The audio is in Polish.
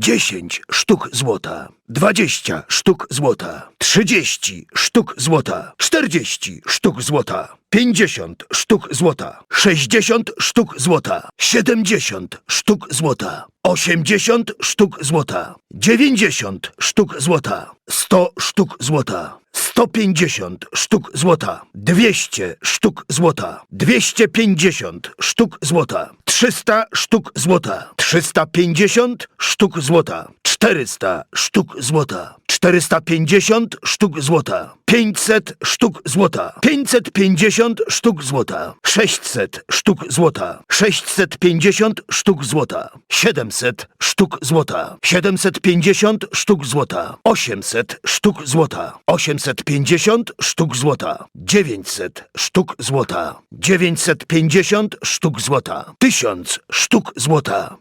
10 sztuk złota, 20 sztuk złota, 30 sztuk złota, 40 sztuk złota, 50 sztuk złota, 60 sztuk złota, 70 sztuk złota, 80 sztuk złota, 90 sztuk złota, 100 sztuk złota, 150 sztuk złota, 200 sztuk złota, 250 sztuk złota, 300 sztuk złota, 350 sztuk złota, 400 sztuk złota, 450 sztuk złota, 500 sztuk złota, 550 sztuk złota, 600 sztuk złota, 650 sztuk złota, 700 sztuk złota, 750 sztuk złota, 800 sztuk złota, 850 sztuk złota, 900 sztuk złota, 950 sztuk złota, 1000 sztuk złota,